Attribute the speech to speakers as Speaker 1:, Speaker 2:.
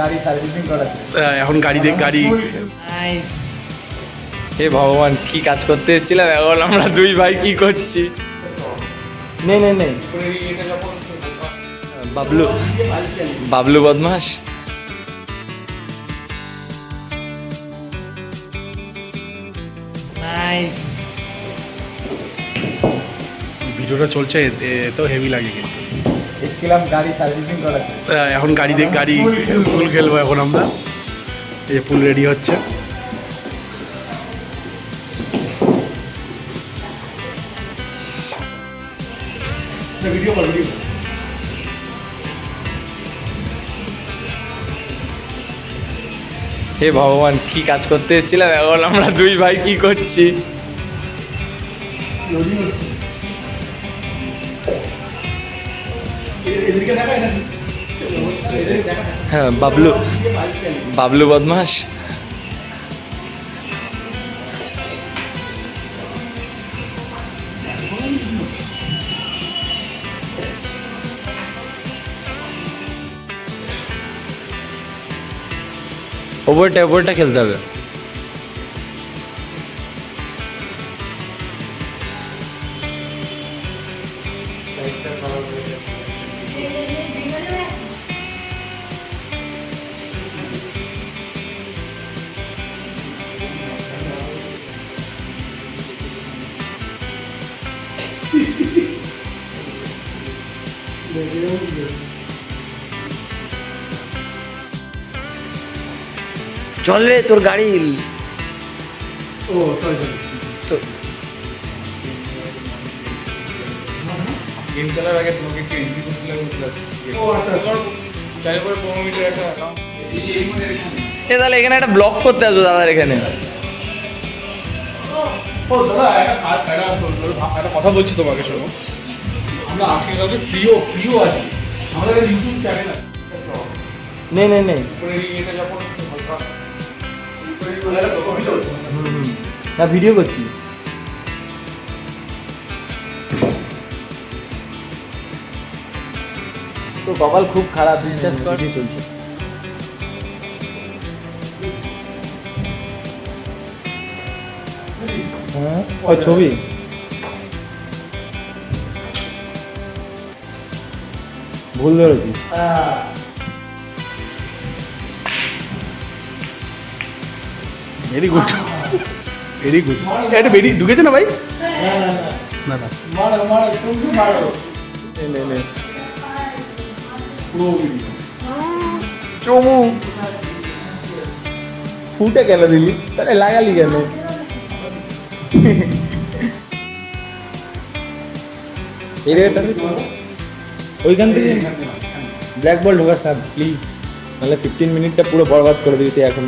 Speaker 1: গাড়ি সার্ভিসিং করাতে
Speaker 2: এখন গাড়ি দেখ গাড়ি
Speaker 1: নাইস হে ভগবান কি কাজ করতে এসেছিলাম? এখন আমরা দুই ভাই কি করছি? নে নে নে। বাবলু বাবলু বদমাস নাইস
Speaker 2: ভিডিওটা চলছে তো হেভি লাগে কিন্তু।
Speaker 1: এসেছিলাম গাড়ি সার্ভিসিং করাতে
Speaker 2: এখন গাড়ি দেখ গাড়ি ফুল খেলব এখন আমরা। এই যে ফুল রেডি হচ্ছে। ভিডিও কর ভিডিও
Speaker 1: হে ভগবান কি কাজ করতে এসেছিলাম? এখন আমরা দুই ভাই কি করছি? হ্যাঁ বাবলু। বাবলু বদমাস ওপরটা ওপরটা খেলতে হবে। চল রে তোর গাড়ি।
Speaker 2: ও
Speaker 1: তো-
Speaker 3: গেম খেলার আগে তোমাকে একটু এন্ট্রি করতে লাগবে
Speaker 2: ও আচ্ছা আচ্ছা।
Speaker 3: তারপরে পনেরো একটা
Speaker 1: এ তাহলে এখানে একটা ব্লক করতে আসব দাদার এখানে।
Speaker 3: ও দাদা একটা কথা বলছি তোমাকে শোনো। আমরা আজকে কালকে ফ্রিও ফ্রিও আছি। আমাদের ইউটিউব চ্যানেল আছে।
Speaker 1: নে ভিডিও করছি। তো কপাল খুব খারাপ বিশ্বাস কর। চলছে। হ্যাঁ? ও ছবি? ভুল ধরেছিস।
Speaker 2: ভেরি গুড ভেরি গুড এটা বেরিয়ে ঢুকেছে না ভাই? না না।
Speaker 1: নে চমু। ফুটে কেন দিলি? তাহলে লাগালি কেন? এই এটা ওইখান থেকে ব্ল্যাক বল ঢোকাস না প্লিজ নাহলে ফিফটিন মিনিটটা পুরো বরবাদ করে দিবি, তুই এখন।